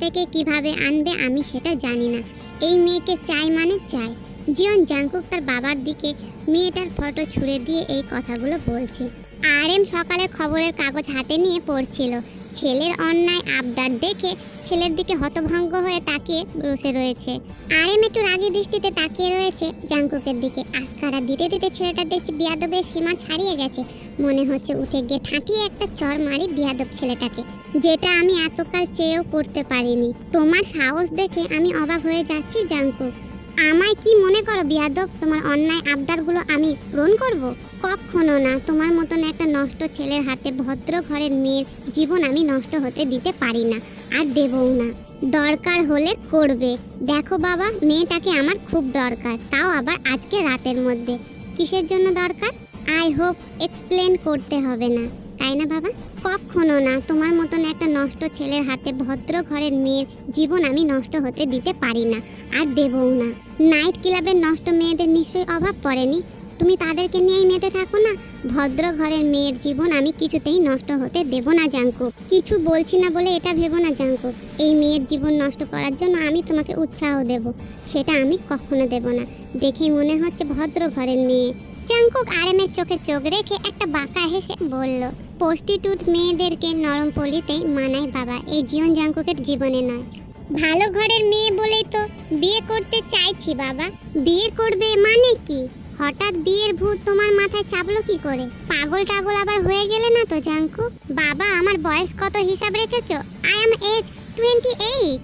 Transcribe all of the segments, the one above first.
থেকে কীভাবে আনবে আমি সেটা জানি না। এই মেয়েকে চাই মানে চাই। জিয়ন জাংকুক তার বাবার দিকে মেয়েটার ফটো ছুঁড়ে দিয়ে এই কথাগুলো বলছে। আর এম সকালে খবরের কাগজ হাতে নিয়ে পড়ছিল। ছেলের অন্যায় আবদার দেখে ছেলের দিকে হতভঙ্গ হয়ে তাকিয়ে বসে রয়েছে। আর এম একটু রাগী দৃষ্টিতে তাকিয়ে রয়েছে জাংকুকের দিকে। আস্কারা দিতে দিতে ছেলেটা দেখছে বিয়াদবের সীমা ছাড়িয়ে গেছে। মনে হচ্ছে উঠে গিয়ে ঠাঁটিয়ে একটা চর মারি বিয়াদব ছেলেটাকে। যেটা আমি এতকাল চেয়েও করতে পারিনি। তোমার সাহস দেখে আমি অবাক হয়ে যাচ্ছি, জাঙ্কুক। আমায় কি মনে করো বিয়াদব, তোমার অন্যায় আবদারগুলো আমি পূরণ করব? কখনো না। তোমার মতন একটা নষ্ট ছেলের হাতে ভদ্র ঘরের মেয়ের জীবন আমি নষ্ট হতে দিতে পারি না, আর দেবও না। দরকার হলে করবে। দেখো বাবা, মেয়েটাকে আমার খুব দরকার, তাও আবার আজকে রাতের মধ্যে। কিসের জন্য দরকার? আই হোপ এক্সপ্লেন করতে হবে না। তাই না বাবা? কখনো না। তোমার মতন একটা নষ্ট ছেলের হাতে ভদ্র ঘরের মেয়ের জীবন আমি নষ্ট হতে দিতে পারি না, আর দেবও না। নাইট ক্লাবের নষ্ট মেয়েদের নিশ্চয়ই অভাব পড়েনি? তুমি তাদেরকে নিয়েই মেতে থাকো না। ভদ্র ঘরের মেয়ের জীবন আমি কিছুতেই নষ্ট হতে দেব না জাঙ্কু কিছু বলছি না বলে এটা ভেবো না জাঙ্কু এই মেয়ের জীবন নষ্ট করার জন্য আমি তোমাকে উৎসাহ দেব। সেটা আমি কখনো দেব না। দেখেই মনে হচ্ছে ভদ্র ঘরের মেয়ে। জাঙ্কুক আরামের চোখে চোখ রেখে একটা বাঁকা হেসে বলল প্রস্টিটিউট মেয়েদেরকে নরম পলিতেই মানায় বাবা। এই জীবন জাঙ্কুকের জীবনে নয়। ভালো ঘরের মেয়ে বলেই তো বিয়ে করতে চাইছি বাবা। বিয়ে করবে মানে কি? হঠাৎ বিয়ের ভূত তোমার মাথায় চাপলো কি করে? পাগল টাগল আবার হয়ে গেলে না তো জাঙ্কু বাবা, আমার বয়স কত হিসাব রেখেছো? I am age twenty eight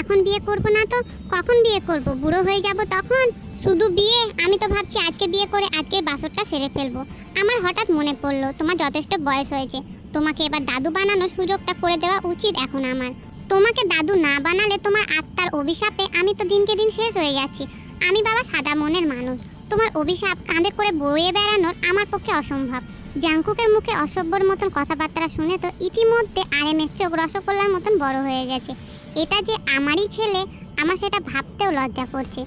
এখন বিয়ে করব না তো? কখন বিয়ে করব? বুড়ো হয়ে যাব তখন? শুধু বিয়ে? আমি তো ভাবছি আজকে বিয়ে করে আজকে বাসরটা সেরে ফেলব। আমার হঠাৎ মনে পড়ল, তোমার যথেষ্ট বয়স হয়েছে। তোমাকে এবার দাদু বানানোর সুযোগটা করে দেওয়া উচিত এখন আমার। তোমাকে দাদু না বানালে তোমার আত্মার অভিশাপে আমি তো দিনকে দিন শেষ হয়ে যাচ্ছি। আমি বাবা সাদা মনের মানুষ। তোমার অভিশাপ কাঁধে করে বয়ে বেড়ানোর আমার পক্ষে অসম্ভব। জাঙ্কুকের মুখে অসভ্যর মতন কথাবার্তা শুনে তো ইতিমধ্যে আরেমের চোখ রসগোল্লার মতন বড় হয়ে গেছে। এটা যে আমারই ছেলে, আমার সেটা ভাবতেও লজ্জা করছে।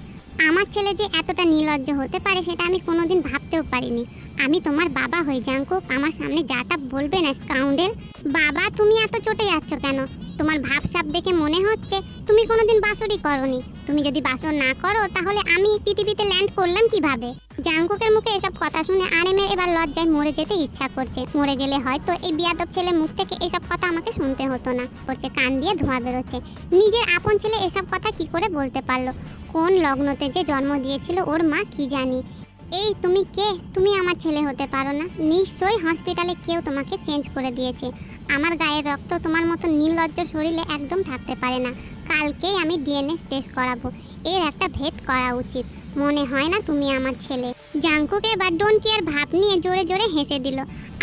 আমার ছেলে যে এতটা নির্লজ্জ হতে পারে সেটা আমি কোনোদিন ভাবতেও পারিনি। আমি তোমার বাবা হই জাঙ্কুক আমার সামনে যা তা বলবে না, স্কাউন্ডেল। বাবা, তুমি এত চটে যাচ্ছ কেন? তোমার ভাবসাব দেখে মনে হচ্ছে তুমি কোনোদিন বাসরই করনি। তুমি যদি বাসর না করো, তাহলে আমি পৃথিবীতে ল্যান্ড করলাম কীভাবে? জাঙ্কুকের মুখে এসব কথা শুনে আরেমের এবার লজ্জায় মরে যেতে ইচ্ছা করছে। মরে গেলে হয়তো এই বিয়াদব ছেলের মুখ থেকে এসব কথা আমাকে শুনতে হতো না। করছে কান দিয়ে ধোঁয়া বেরোচ্ছে। নিজের আপন ছেলে এসব কথা কি করে বলতে পারল? কোন লগ্নতে যে জন্ম দিয়েছিল ওর মা কি জানি? এই তুমি কে? তুমি আমার ছেলে হতে পারো না। নিশ্চয়ই হসপিটালে কেউ তোমাকে চেঞ্জ করে দিয়েছে। আমার গায়ের রক্ত তোমার মতো নির্লজ্জ শরীরে একদম থাকতে পারে না। কালকেই আমি ডিএনএ টেস্ট করাবো। এর একটা ভেদ করা উচিত। মনে হয় না তুমি আমার ছেলে। জাঙ্কুক এবার ডোন্ট কেয়ার ভাব নিয়ে জোরে জোরে হেসে দিল।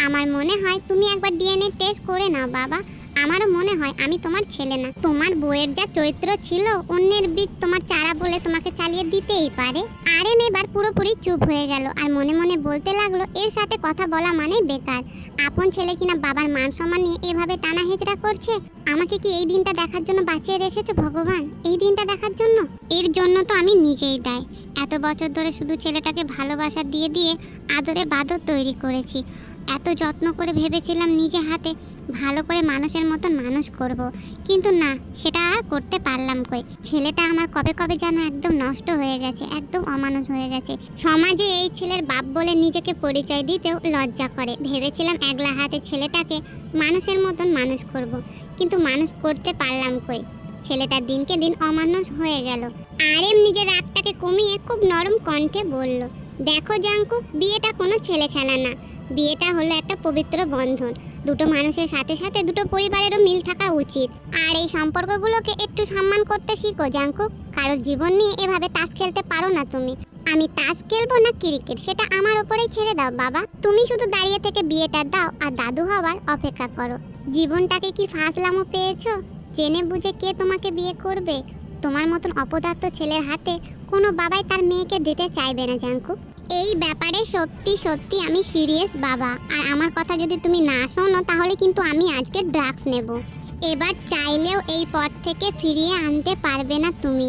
আমার মনে হয় তুমি একবার ডিএনএ টেস্ট করে নাও বাবা। আমারও মনে হয় আমি তোমার ছেলে না। তোমার বইয়ের যা চরিত্র ছিল, অন্যের বীজ তোমার চারা বলে তোমাকে চালিয়ে দিতেই পারে। আরেম এবার পুরোপুরি চুপ হয়ে গেল আর মনে মনে বলতে লাগল, এর সাথে কথা বলা মানে বেকার। আপন ছেলে কিনা বাবার মান সম্মান নিয়ে এভাবে টানা হেচড়া করছে? আমাকে কি এই দিনটা দেখার জন্য বাঁচিয়ে রেখেছো ভগবান? এই দিনটা দেখার জন্য? এর জন্য তো আমি নিজেই দায়। এত বছর ধরে শুধু ছেলেটাকে ভালোবাসা দিয়ে দিয়ে আদরে বাদর তৈরি করেছি। এত যত্ন করে ভেবেছিলাম নিজে হাতে ভালো করে মানুষের মতন মানুষ করব। কিন্তু না, সেটা আর করতে পারলাম কই? ছেলেটা আমার কবে কবে যেন একদম নষ্ট হয়ে গেছে, একদম অমানুষ হয়ে গেছে। সমাজে এই ছেলের বাপ বলে নিজেকে পরিচয় দিতেও লজ্জা করে। ভেবেছিলাম একলা হাতে ছেলেটাকে মানুষের মতন মানুষ করব। কিন্তু মানুষ করতে পারলাম কই? ছেলেটা দিনকে দিন অমানুষ হয়ে গেল। আর এম নিজের রাগটাকে কমিয়ে খুব নরম কণ্ঠে বলল, দেখো জাঙ্কুক বিয়েটা কোনো ছেলে খেলা না। বিয়েটা হলো একটা পবিত্র বন্ধন। দুটো মানুষের সাথে সাথে দুটো পরিবারেরও মিল থাকা উচিত। আর এই সম্পর্কগুলোকে একটু সম্মান করতে শিখো, জাঙ্কুক। কারোর জীবন নিয়ে এভাবে তাস খেলতে পারো না তুমি। আমি তাস খেলব না ক্রিকেট, সেটা আমার ওপরেই ছেড়ে দাও, বাবা। তুমি শুধু দাঁড়িয়ে থেকে বিয়েটা দাও আর দাদু হওয়ার অপেক্ষা করো। জীবনটাকে কি ফাঁসলামো পেয়েছ? জেনে বুঝে কে তোমাকে বিয়ে করবে? তোমার মতন অপদার্থ ছেলের হাতে কোনো বাবাই তার মেয়েকে দিতে চাইবে না, জাঙ্কুক। এই ব্যাপারে সত্যি সত্যি আমি সিরিয়াস বাবা। আর আমার কথা যদি তুমি না শোনো, তাহলে কিন্তু আমি আজকে ড্রাগস নেব। এবার চাইলেও এই পথ থেকে ফিরিয়ে আনতে পারবে না তুমি।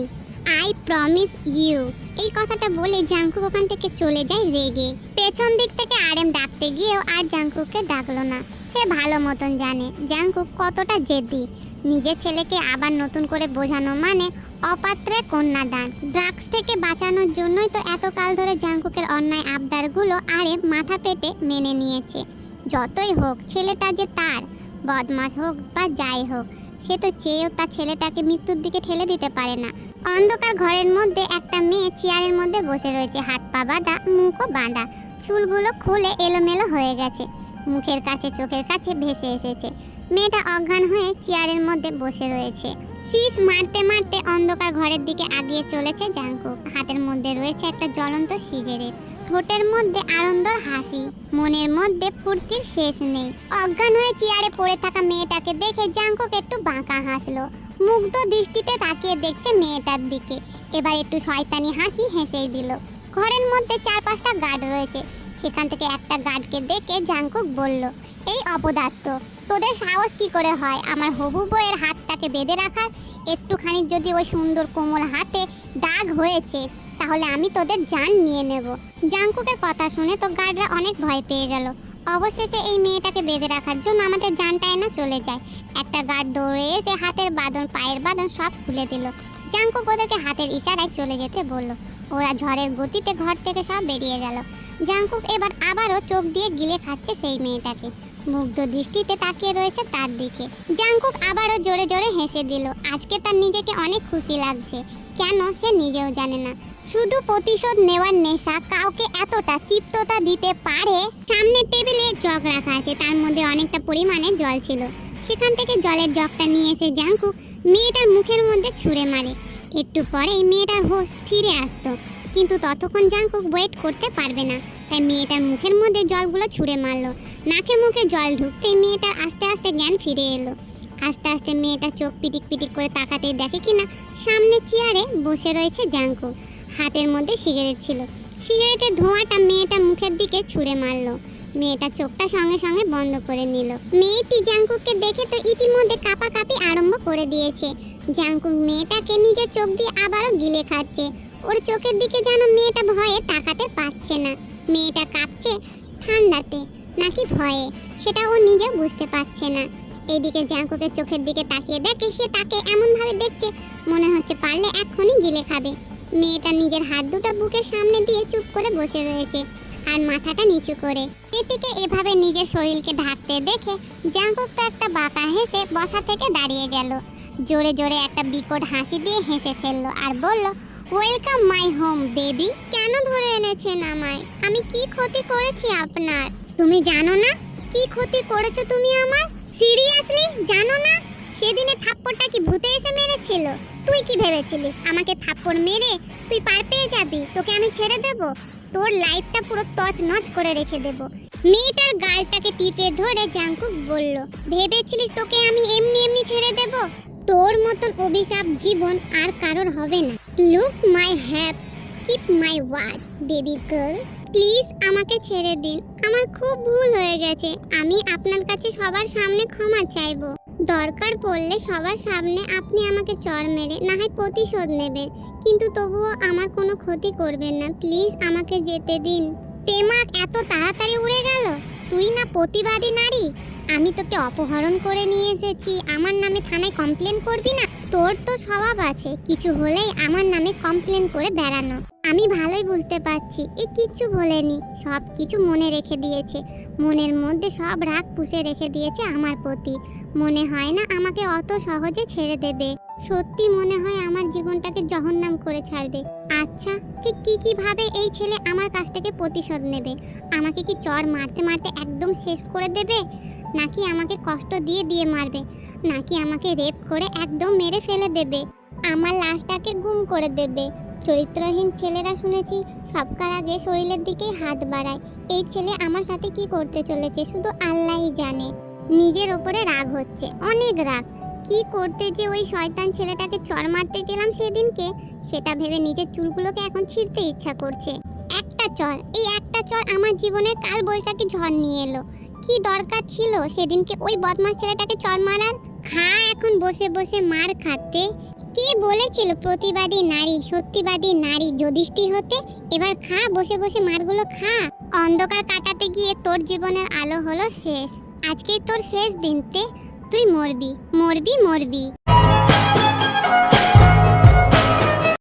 আই প্রমিস ইউ এই কথাটা বলে জাঙ্কু ওখান থেকে চলে যায় রেগে। পেছন দিক থেকে আরেম ডাকতে গিয়েও আর জাঙ্কুকে ডাকলো না। সে ভালো মতন জানে। জাংকুক কতটা জেদি। নিজের ছেলেকে আবার নতুন করে বোঝানো মানে অপাত্রে কন্যাদান। ড্রাগস থেকে বাঁচানোর জন্যই তো এতকাল ধরে জাংকুকের অন্যায় আবদারগুলো আরে মাথা পেতে মেনে নিয়েছে। যতই হোক, ছেলেটা যে তার বদমাস হোক বা যাই হোক, সে তো চেয়েও তার ছেলেটাকে মৃত্যুর দিকে ঠেলে দিতে পারে না। অন্ধকার ঘরের মধ্যে একটা মেয়ে চেয়ারের মধ্যে বসে রয়েছে। হাত পা বাঁধা, মুখও বাঁধা। চুলগুলো খুলে এলোমেলো হয়ে গেছে। মুখের কাছে, চোখের কাছে ভেসে এসেছে। মেয়েটা অজ্ঞান হয়ে চেয়ারের মধ্যে বসে রয়েছে। শীষ মারতে মারতে অন্ধকার ঘরের দিকে আগিয়ে চলেছে জাঙ্কুক হাতের মধ্যে রয়েছে একটা জ্বলন্ত সিগারেট। ঠোঁটের মধ্যে আনন্দর হাসি। মনের মধ্যে ফুর্তির শেষ নেই। অজ্ঞান হয়ে চেয়ারে পড়ে থাকা মেয়েটাকে দেখে জাঙ্কুক একটু বাঁকা হাসলো। মুগ্ধ দৃষ্টিতে তাকিয়ে দেখছে মেয়েটার দিকে। এবার একটু শয়তানি হাসি হেসেই দিল। ঘরের মধ্যে চার পাঁচটা গার্ড রয়েছে। সেখান থেকে একটা গার্ডকে দেখে জাঙ্কুক বলল, এই অপদার্থ, তোদের সাহস কি করে হয়? আমার হবু বইয়ের হাতটাকে বেঁধে রাখার? একটুখানি যদি ওই সুন্দর কোমল হাতে দাগ হয়েছে, তাহলে আমি তোদের জান নিয়ে নেব। জাঙ্কুকের কথা শুনে তো গার্ডরা অনেক ভয় পেয়ে গেল। অবশেষে এই মেয়েটাকে বেঁধে রাখার জন্য আমাদের জানটায় না চলে যায়। একটা গার্ড দৌড়ে এসে হাতের বাঁধন, পায়ের বাঁধন সব খুলে দিল। জাঙ্কুক ওদেরকে হাতের ইশারায় চলে যেতে বলল। ওরা ঝড়ের গতিতে ঘর থেকে সব বেরিয়ে গেল। জাঙ্কুক এবার আবারও চোখ দিয়ে গিলে খাচ্ছে সেই মেয়েটাকে। মুগ্ধ দৃষ্টিতে তাকিয়ে রয়েছে তার দিকে। জাঙ্কুক আবারও জোরে জোরে হেসে দিল, আজকে তার নিজেকে অনেক খুশি লাগছে। কেন সে নিজেও জানে না। শুধু প্রতিশোধ নেওয়ার নেশা কাউকে এতটা তৃপ্ততা দিতে পারে? সামনের টেবিলে জগ রাখা আছে, তার মধ্যে অনেকটা পরিমাণে জল ছিল। সেখান থেকে জলের জগটা নিয়ে এসে জাঙ্কুক মেয়েটার মুখের মধ্যে ছুঁড়ে মারে। একটু পরেই মেয়েটার হোশ ফিরে আসতো। কিন্তু ততক্ষণ জাঙ্কুক ওয়েট করতে পারবে না। তাই মেয়েটার মুখের মধ্যে জলগুলো ছুঁড়ে মারলো। নাকে মুখে জল ঢুকতেই মেয়েটার আস্তে আস্তে জ্ঞান ফিরে এলো। আস্তে আস্তে মেয়েটা চোখ পিটিক পিটিক করে তাকাতেই দেখে কিনা সামনে চেয়ারে বসে রয়েছে জাঙ্কুক হাতের মধ্যে সিগারেট ছিল। সিগারেটের ধোঁয়াটা মেয়েটার মুখের দিকে ছুঁড়ে মারলো। মেয়েটা চোখটা সঙ্গে সঙ্গে বন্ধ করে নিল। মেয়েটি জাঙ্কুককে দেখে তো ইতিমধ্যে কাপাকাপি আরম্ভ করে দিয়েছে। জাঙ্কুক মেয়েটাকে নিজের চোখ দিয়ে আবারও গিলে খাচ্ছে। ওর চোখের দিকে যেন মেয়েটা ভয়ে তাকাতে পারছে না। মেয়েটা কাঁপছে ঠান্ডাতে, নাকি ভয়ে, সেটা ও নিজে বুঝতে পারছে না। এদিকে জাঙ্কুকের চোখের দিকে তাকিয়ে দেখে সে তাকে এমনভাবে দেখছে, মনে হচ্ছে পারলে এক্ষুনি গিলে খাবে। মেয়েটা নিজের হাত দুটো বুকের সামনে দিয়ে চুপ করে বসে রয়েছে। আর মাথাটা নিচু করে। এটিকে এভাবে নিজের শরীরকে ঢাকতে দেখে জাঙ্কুক তো একটা বাঁকা হেসে বসা থেকে দাঁড়িয়ে গেল। জোরে জোরে একটা বিকট হাসি দিয়ে হেসে ফেলল আর বলল ওয়েলকাম মাই হোম বেবি কেন ধরে এনেছেন আমায়? আমি কি ক্ষতি করেছি আপনার? তুমি জানো না? কি ক্ষতি করেছ তুমি আমার? সিরিয়াসলি জানো না? সেদিনে থাপ্পড়টা কি ভূতে এসে মেরেছিল? তুই কি ভেবেছিলিস? আমাকে থাপ্পড় মেরে তুই পার পেয়ে যাবি? তোকে আমি ছেড়ে দেব? তোর লাইফটা পুরো তছ নচ করে রেখে দেব। মেয়েটার গালটাকে টিপে ধরে জাঙ্কুক বলল, ভেবেছিলিস তোকে আমি এমনি এমনি ছেড়ে দেব? তোর মতন অভিশাপ জীবন আর কারোর হবে না। Look my hap keep my watch baby girl please আমাকে ছেড়ে দিন। আমার খুব ভুল হয়ে গেছে। আমি আপনার কাছে সবার সামনে ক্ষমা চাইব। দরকার পড়লে সবার সামনে আপনি আমাকে চর মেরে না হয় প্রতিশোধ নেবেন। কিন্তু তবুও আমার কোনো ক্ষতি করবেন না। প্লিজ আমাকে যেতে দিন। তেমাক এত তাড়াতাড়ি উড়ে গেল? তুই না প্রতিবাদী নারী? আমি তোকে অপহরণ করে নিয়ে এসেছি। আমার নামে থানায় কমপ্লেন করবি না? তোর তো স্বভাব আছে। কিছু হলেই আমার নামে কমপ্লেন করে বেড়ানো। আমি ভালোই বুঝতে পারছি। এ কিচ্ছু বলেনি। সব কিছু মনে রেখে দিয়েছে। মনের মধ্যে সব রাগ পুষে রেখে দিয়েছে আমার প্রতি। মনে হয় না আমাকে অত সহজে ছেড়ে দেবে। সত্যি মনে হয় আমার জীবনটাকে জহন্নাম করে ছাড়বে। আচ্ছা ঠিক কি কি ভাবে এই ছেলে আমার কাছ থেকে প্রতিশোধ নেবে? আমাকে কি চর মারতে মারতে একদম শেষ করে দেবে? নাকি আমাকে কষ্ট দিয়ে দিয়ে মারবে? নাকি আমাকে রেপ করে একদম মেরে ফেলে দেবে? আমার লাশটাকে গুম করে দেবে? চরিত্রহীন ছেলেরা শুনেছি, সবকার আগে শরীরের দিকেই হাত বাড়ায়। এই ছেলে আমার সাথে কি করতে চলেছে শুধু আল্লাহই জানে। নিজের ওপরে রাগ হচ্ছে, অনেক রাগ। কি করতে যে ওই শয়তান ছেলেটাকে চর মারতে গেলাম সেদিনকে, সেটা ভেবে নিজের চুলগুলোকে এখন ছিঁড়তে ইচ্ছা করছে। একটা চর এই একটা চর আমার জীবনের কাল বৈশাখী ঝড় নিয়ে এলো। কি দরকার ছিল সেদিনকে ওই বদমাস ছেলেটাকে চর মারার? খা এখন বসে বসে মার খাতে। কে বলেছিল প্রতিবাদী নারী, সত্যিবাদী নারী যদিষ্টি হতে? এবার খা, বসে বসে মারগুলো খা। অন্ধকার কাটাতে গিয়ে তোর জীবনের আলো হলো শেষ। আজকে তোর শেষ দিনতে। তুই মরবি মরবি মরবি।